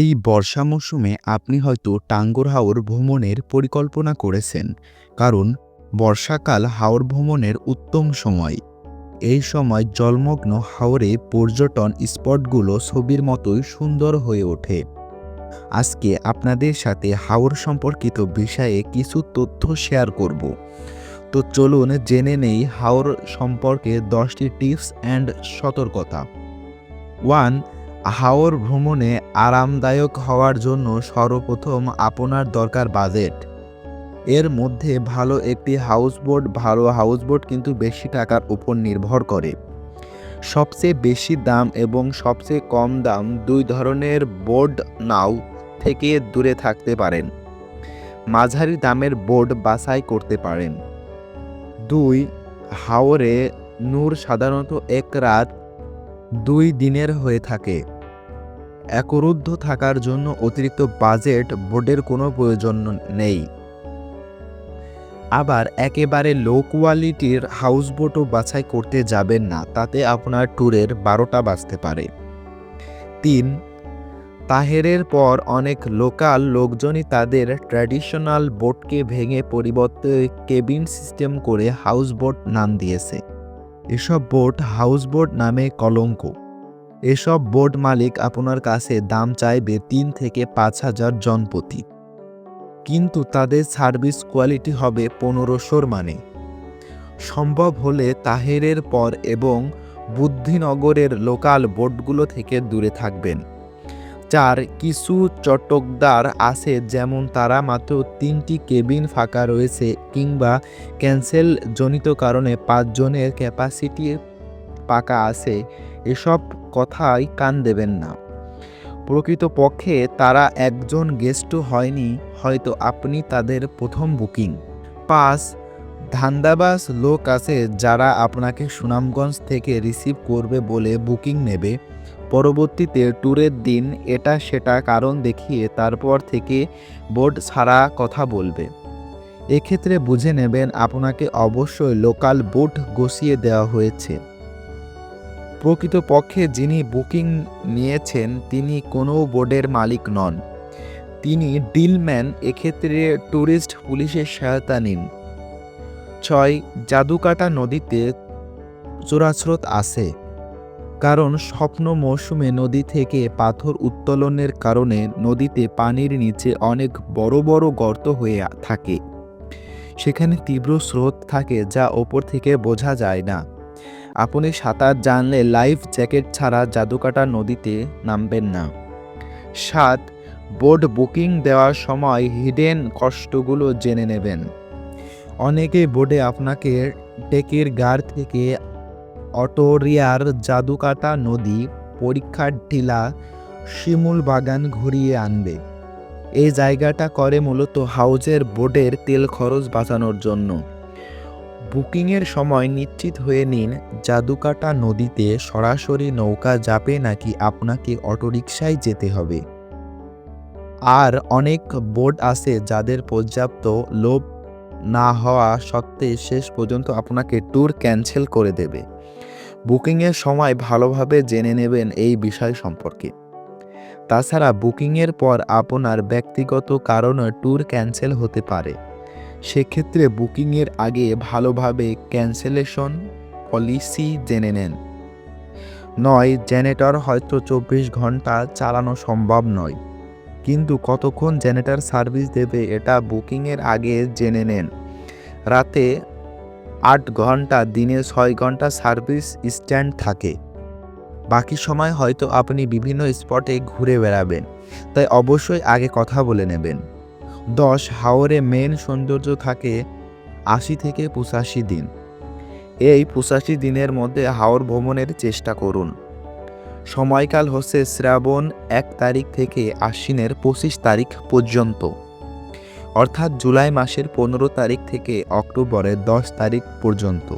এই বর্ষা মৌসুমে আপনি হয়তো টাঙ্গুর হাওর ভ্রমণের পরিকল্পনা করেছেন, কারণ বর্ষাকাল হাওর ভ্রমণের উত্তম সময়। এই সময় জলমগ্ন হাওরে পর্যটন স্পটগুলো ছবির মতোই সুন্দর হয়ে ওঠে। আজকে আপনাদের সাথে হাওর সম্পর্কিত বিষয়ে কিছু তথ্য শেয়ার করব। তো চলুন জেনে নেই হাওর সম্পর্কে দশটি টিপস অ্যান্ড সতর্কতা। ওয়ান হাওর ভ্রমণে আরামদায়ক হওয়ার জন্য সর্বপ্রথম আপনার দরকার বাজেট এর মধ্যে ভালো একটি হাউসবোট ভালো হাউসবোট কিন্তু বেশি টাকার উপর নির্ভর করে। সবচেয়ে বেশি দাম এবং সবচেয়ে কম দাম দুই ধরনের বোর্ড নাও থেকে দূরে থাকতে পারেন। মাঝারি দামের বোর্ড বাছাই করতে পারেন। দুই, হাওরে নূর সাধারণত এক রাত দুই দিনের হয়ে থাকে। একরুদ্ধ থাকার জন্য অতিরিক্ত বাজেট বোর্ডের কোনো প্রয়োজন নেই। আবার একেবারে লো কোয়ালিটির হাউসবোটও বাছাই করতে যাবেন না, তাতে আপনার ট্যুরের বারোটা বাজতে পারে। তিন, তাহেরের পর অনেক লোকাল লোকজনই তাদের ট্র্যাডিশনাল বোটকে ভেঙে পরিবর্তে কেবিন সিস্টেম করে হাউসবোট নাম দিয়েছে। এসব বোট হাউসবোট নামে কলঙ্ক। এসব বোর্ড মালিক আপনার কাছে দাম চাইবে তিন থেকে পাঁচ হাজার জনপ্রতি। কিন্তু তাদের সার্ভিস কোয়ালিটি হবে পনেরোশোর মানে। সম্ভব হলে তাহেরের পর এবং বুদ্ধিনগরের লোকাল বোর্ডগুলো থেকে দূরে থাকবেন চার কিছু চটকদার আছে যেমন তারা মাত্র তিনটি কেবিন ফাঁকা রয়েছে কিংবা ক্যান্সেল জনিত কারণে পাঁচজনের ক্যাপাসিটি পাকা আছে, এসব কথাই কান দেবেন না। প্রকৃতপক্ষে তারা একজন গেস্টও হয়নি, হয়তো আপনি তাদের প্রথম বুকিং। পাঁচ ধান্দাবাস লোক আছে যারা আপনাকে সুনামগঞ্জ থেকে রিসিভ করবে বলে বুকিং নেবে। পরবর্তীতে ট্যুরের দিন এটা সেটা কারণ দেখিয়ে তারপর থেকে বোর্ড ছাড়া কথা বলবে। এক্ষেত্রে বুঝে নেবেন আপনাকে অবশ্যই লোকাল বোট গসিয়ে দেওয়া হয়েছে। প্রকৃতপক্ষে যিনি বুকিং নিয়েছেন, তিনি কোনো বোর্ডের মালিক নন। তিনি ডিলম্যান, এক্ষেত্রে ট্যুরিস্ট পুলিশের সহায়তা নিন। ছয়, জাদুকাটা নদীতে চোরাস্রোত আছে। কারণ স্বপ্ন মৌসুমে নদী থেকে পাথর উত্তোলনের কারণে নদীতে পানির নিচে অনেক বড় বড় গর্ত হয়ে থাকে। সেখানে তীব্র স্রোত থাকে যা ওপর থেকে বোঝা যায় না। আপনি সাঁতার জানলে লাইফ জ্যাকেট ছাড়া জাদুকাটা নদীতে নামবেন না। সাত বোট বুকিং দেওয়ার সময় হিডেন কষ্টগুলো জেনে নেবেন। অনেকে বোর্ডে আপনাকে টেকের গাড় থেকে অটোরিয়ার জাদুকাটা নদী পরীক্ষার টিলা শিমুল বাগান ঘুরিয়ে আনবে। এই জায়গাটা করে মূলত হাউজের বোর্ডের তেল খরচ বাঁচানোর জন্য। বুকিংয়ের সময় নিশ্চিত হয়ে নিন, জাদুকাটা নদীতে সরাসরি নৌকা যাবে নাকি আপনাকে অটোরিকশায় যেতে হবে। আর অনেক বোর্ড আছে যাদের পর্যাপ্ত লোভ না হওয়া সত্ত্বে শেষ পর্যন্ত আপনাকে ট্যুর ক্যান্সেল করে দেবে। বুকিংয়ের সময় ভালোভাবে জেনে নেবেন এই বিষয় সম্পর্কে। তাছাড়া বুকিংয়ের পর আপনার ব্যক্তিগত কারণে ট্যুর ক্যান্সেল হতে পারে। সেক্ষেত্রে বুকিংয়ের আগে ভালোভাবে ক্যান্সেলেশন পলিসি জেনে নেন। নয়, জেনেটর হয়তো চব্বিশ ঘণ্টা চালানো সম্ভব নয়। কিন্তু কতক্ষণ জেনেটার সার্ভিস দেবে এটা বুকিংয়ের আগে জেনে নেন। রাতে আট ঘণ্টা, দিনে ছয় ঘণ্টা সার্ভিস স্ট্যান্ড থাকে। বাকি সময় হয়তো আপনি বিভিন্ন স্পটে ঘুরে বেড়াবেন। তাই অবশ্যই আগে কথা বলে নেবেন। দশ হাওরে মেন সৌন্দর্য থাকে আশি থেকে পঁচাশি দিন। এই পঁচাশি দিনের মধ্যে হাওর ভ্রমণের চেষ্টা করুন। সময়কাল হচ্ছে শ্রাবণ এক তারিখ থেকে আশ্বিনের পঁচিশ তারিখ পর্যন্ত। অর্থাৎ জুলাই মাসের পনেরো তারিখ থেকে অক্টোবরের দশ তারিখ পর্যন্ত।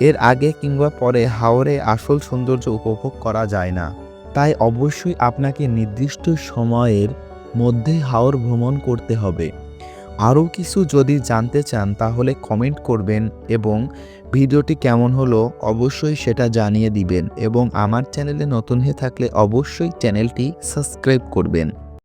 এর আগে কিংবা পরে হাওরে আসল সৌন্দর্য উপভোগ করা যায় না। তাই অবশ্যই আপনাকে নির্দিষ্ট সময়ের মধ্যে হাওর ভ্রমণ করতে হবে। আরও কিছু যদি জানতে চান, তাহলে কমেন্ট করবেন এবং ভিডিওটি কেমন হলো অবশ্যই সেটা জানিয়ে দিবেন এবং আমার চ্যানেলে নতুন হয়ে থাকলে অবশ্যই চ্যানেলটি সাবস্ক্রাইব করবেন।